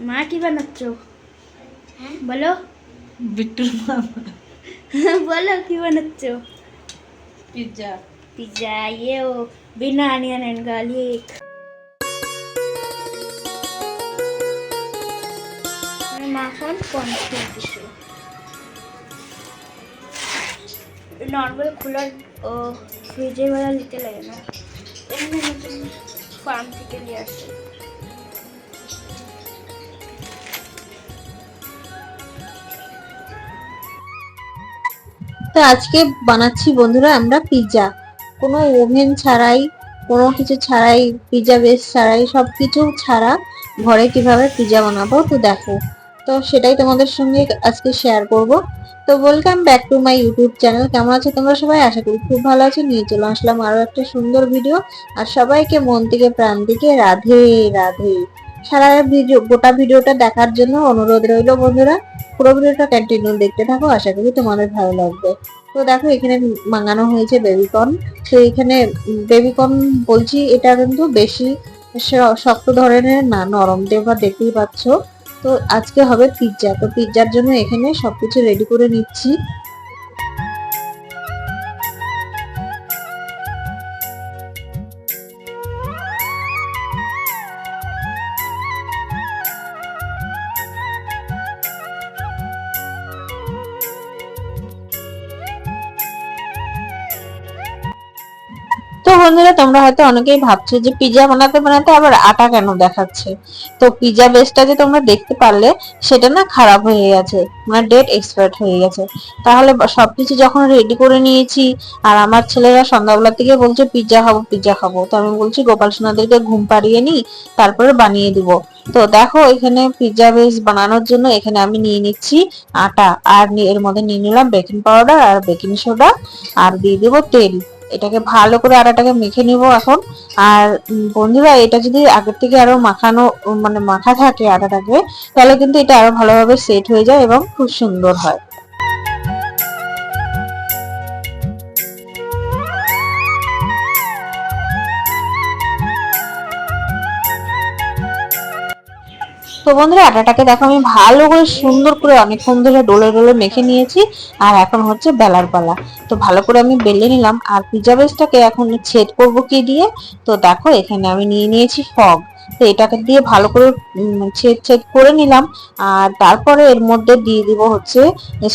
মা কি বানাচ্ছ? হ্যাঁ? বলো। বিট্টুর মা হ্যাঁ, বলো কি বানাচ্ছ? পিজ্জা পিজ্জা ইয়ে ও বিনা অনিয়ন অ্যান্ড গার্লিক। মাখন পঞ্চাশ কিছু নর্মাল খোলার ও ফ্রিজের বেলা নিতে লাগে না। এমনি নতুন ফার্ম থেকে নিয়ে আসে। তো আজকে বানাচ্ছি বন্ধুরা আমরা পিৎজা কোনো ওভেন ছাড়াই, কোনো কিছু ছাড়াই পিৎজা বেস ছাড়াই সব কিছু ছাড়া ঘরে কীভাবে পিৎজা বানাবো তো দেখো। তো সেটাই তোমাদের সঙ্গে আজকে শেয়ার করব। তো welcome back to my YouTube channel কেমন আছো তোমরা সবাই? আশা করি খুব ভালো আছো। নিয়ে চলে আসলাম আরও একটা সুন্দর ভিডিও আর সবাইকে মন থেকে, প্রাণ থেকে রাধে রাধে। সারা ভিডিও, গোটা ভিডিওটা দেখার জন্য অনুরোধ রইল বন্ধুরা। পুরো ভিডিওটা কন্টিনিউ দেখতে থাকো, আশা করি তোমাদের ভালো লাগবে। তো দেখো, এখানে মাঙানো হয়েছে বেবিকর্ন তো এখানে বেবিকর্ন বলছি, এটা কিন্তু বেশি শক্ত ধরনের না, নরম দেবা দেখতেই পাচ্ছ। তো আজকে হবে পিৎজা তো পিৎজার জন্য এখানে সবকিছু রেডি করে নিচ্ছি। বন্ধুরা, তোমরা হয়তো অনেকেই ভাবছ যে পিৎজা বানাতে বানাতে আবার আটা কেন দেখাচ্ছে? তো পিৎজা বেসটা যে তোমরা দেখতে পারলে, সেটা না খারাপ হয়ে গেছে মানে ডেট এক্সপায়ার্ড হয়ে গেছে। তাহলে সবকিছু যখন রেডি করে নিয়েছি, আর আমার ছেলেরা সন্ধ্যাবেলা থেকে বলছে পিৎজা খাব পিৎজা খাব। তো আমি বলছি, গোপাল সোনাদেরকে ঘুম পাড়িয়ে নিই, তারপরে বানিয়ে দিব। তো দেখো, এখানে পিৎজা বেস বানানোর জন্য এখানে আমি নিয়ে নিচ্ছি আটা। আর এর মধ্যে নিয়ে নিলাম বেকিং পাউডার আর বেকিং সোডা আর দিয়ে দেবো তেল। এটাকে ভালো করে আটাটাকে মেখে নিব এখন। আর বন্ধুরা, এটা যদি আগের থেকে আরও মাখানো মানে মাখা থাকে আটাটাকে, তাহলে কিন্তু এটা আরও ভালোভাবে সেট হয়ে যায় এবং খুব সুন্দর হয়। তো বন্ধুরা, আটাটাকে দেখো, আমি ভালো করে সুন্দর করে অনেকক্ষণ ধরে ডোলে ডোলে মেখে নিয়েছি, আর এখন হচ্ছে বেলার পালা। তো ভালো করে আমি বেলে নিলাম, আর পিজা বেসটাকে এখন ছেদ করব কি দিয়ে? তো দেখো, এখানে আমি নিয়ে নিয়েছি ফগ। তো এটাকে দিয়ে ভালো করে ছেদ ছেদ করে নিলাম, আর তারপরে এর মধ্যে দিয়ে দিব হচ্ছে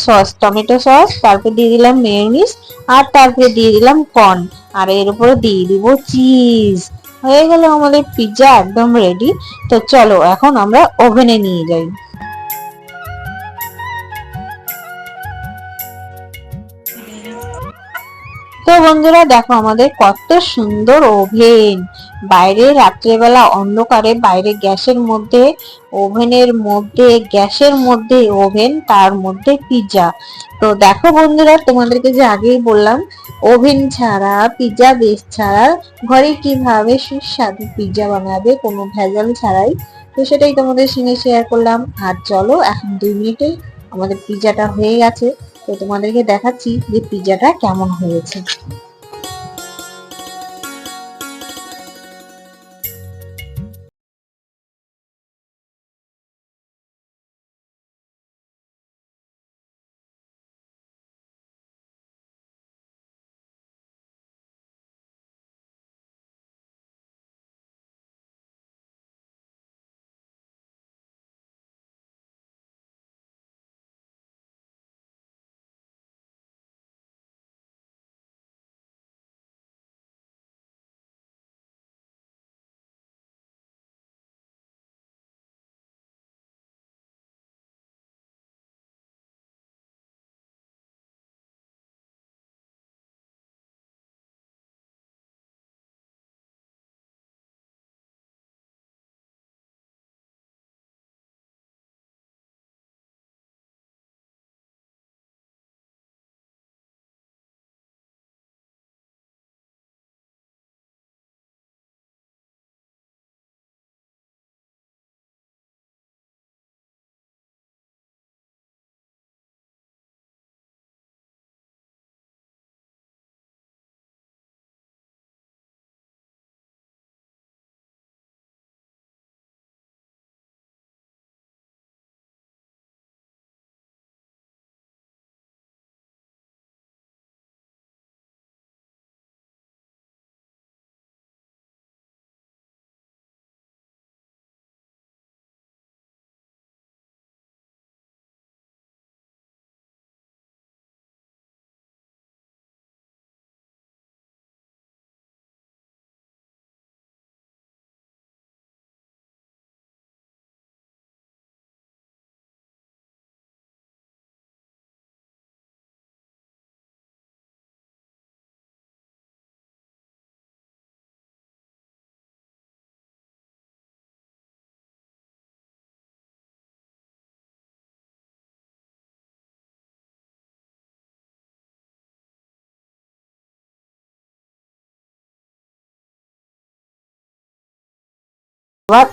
সস, টমেটো সস, তারপর দিয়ে দিলাম মেয়োনিজ আর তারপরে দিয়ে দিলাম কর্ন, আর এর উপরে দিয়ে দিব চিজ। হয়ে গেল আমাদের পিৎজা একদম রেডি তো চলো এখন আমরা ওভেনে নিয়ে যাই। তো বন্ধুরা দেখো আমাদের কত সুন্দর ওভেন বাইরে রাত্রেবেলা অন্ধকারে বাইরে গ্যাসের মধ্যে ওভেনের মধ্যে, গ্যাসের মধ্যে ওভেন, তার মধ্যে পিৎজা তো দেখো বন্ধুরা, তোমাদেরকে যে আগেই বললাম, ওভেন ছাড়া পিৎজা বেস ছাড়া, ঘরে কীভাবে সুস্বাদু পিৎজা বানাবে, কোনো ভেজাল ছাড়াই, তো সেটাই তোমাদের সঙ্গে শেয়ার করলাম। আর চলো, এখন দুই মিনিটে আমাদের পিৎজাটা হয়ে গেছে। তো তোমাদেরকে দেখাচ্ছি যে পিৎজাটা কেমন হয়েছে।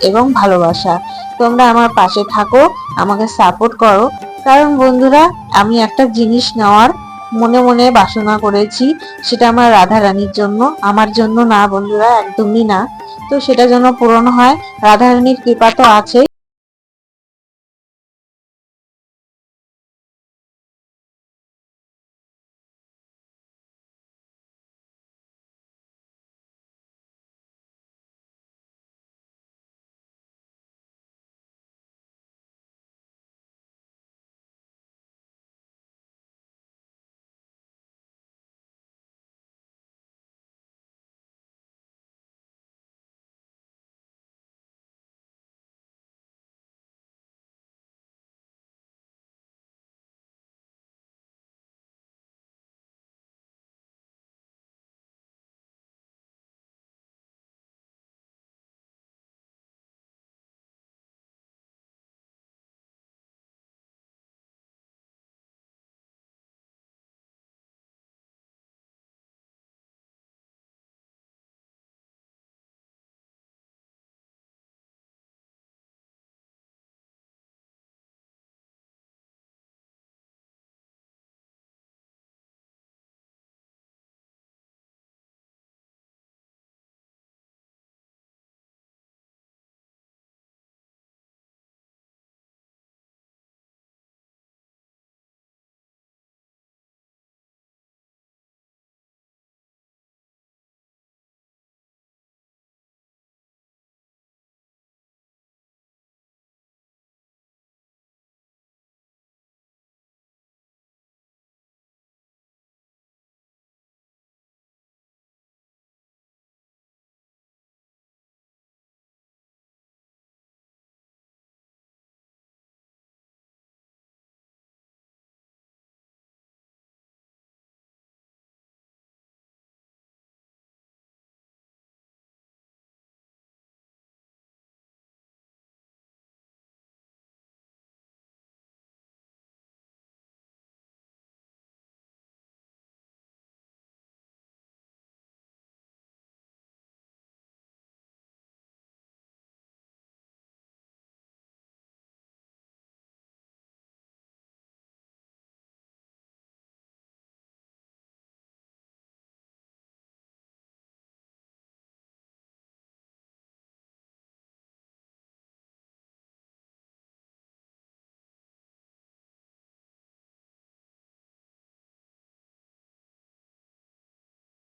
এবং ভালোবাসা। তোমরা আমার পাশে থাকো, আমাকে সাপোর্ট করো। কারণ বন্ধুরা, আমি একটা জিনিস নেওয়ার মনে মনে বাসনা করেছি, সেটা আমার রাধা রানীর জন্য। আমার জন্য না বন্ধুরা, একদমই না। তো সেটা যেন পূরণ হয়। রাধা রানীর কৃপা তো আছে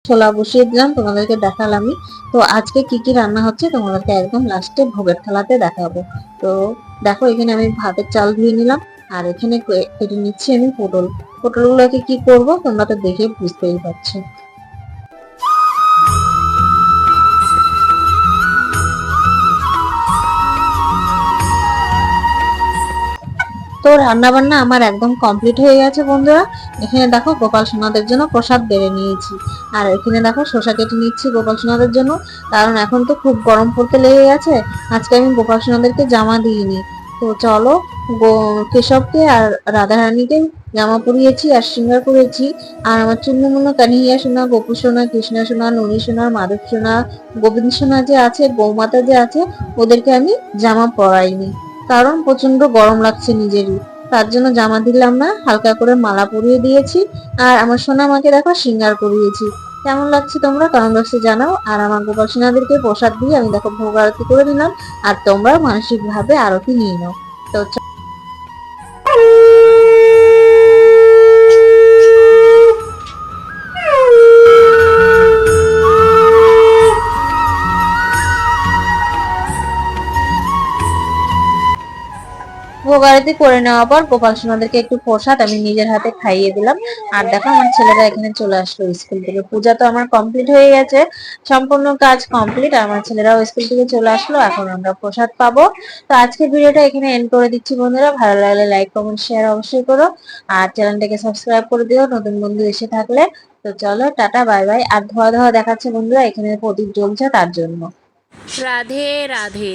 ছোলা বসিয়ে দিলাম, তোমাদেরকে দেখালামই। তো আজকে কি কি রান্না হচ্ছে তোমাদেরকে একদম লাস্টে ভোগের থালাতে দেখাবো। তো দেখো, এখানে আমি ভাতের চাল ধুয়ে নিলাম, আর এখানে কেটে নিচ্ছি আমি পটল। পটলগুলোকে কি করব তোমরা তো দেখে বুঝতেই পারছ। তো রান্না বান্না আমার একদম কমপ্লিট হয়ে গেছে বন্ধুরা। এখানে দেখো গোপাল সোনাদের জন্য প্রসাদ বেড়ে নিয়েছি। আর এখানে দেখো শসা কেটে নিচ্ছি গোপাল সোনাদের জন্য। কারণ এখন তো খুব গরম পড়তে লেগে গেছে। আজকে আমি গোপাল সোনাদেরকে জামা দিইনি। তো চলো কেশবকে আর রাধারানীকে জামা পরিয়েছি আর শৃঙ্গার করেছি। আর আমার চুন্নমুন্ন কানিয়া সোনা, গোপু সোনা, কৃষ্ণা সোনা, ননী সোনা, মাধব সোনা, গোবিন্দ সোনা যে আছে গৌমাতা যে আছে, ওদেরকে আমি জামা পরাইনি। কারণ প্রচণ্ড গরম লাগছে নিজেরই। তার জন্য জামা দিলাম না, হালকা করে মালা পরিয়ে দিয়েছি। আর আমার সোনা মাকে দেখো সিঙ্গার করিয়েছি। কেমন লাগছে তোমরা কমেন্ট বক্সে জানাও। আর আমার গোপাল সোনাদেরকে প্রসাদ দিয়ে আমি দেখো ভোগ আরতি করে দিলাম আর তোমরা মানসিকভাবে আরতি নিয়ে নাও। তো আরতি করে নেওয়ার পর গোপাল সোনাদেরকে একটু প্রসাদ আমি নিজের হাতে খাইয়ে দিলাম। আর দেখো, আমার ছেলেরা এখানে চলে আসলো স্কুল থেকে। পূজা তো আমার কমপ্লিট হয়ে গেছে। সম্পূর্ণ কাজ কমপ্লিট আমার ছেলেরাও স্কুল থেকে চলে আসলো। এখন আমরা প্রসাদ পাবো। তো আজকে ভিডিওটা এখানে এন্ড করে দিচ্ছি বন্ধুরা। ভালো লাগলে লাইক কমেন্ট শেয়ার অবশ্যই করো। আর চ্যানেলটাকে সাবস্ক্রাইব করে দিও নতুন বন্ধু এসে থাকলে। তো চলো, টাটা বাই বাই আর ধোয়া ধোয়া দেখাচ্ছে বন্ধুরা, এখানে প্রদীপ জ্বলছে তার জন্য। রাধে রাধে।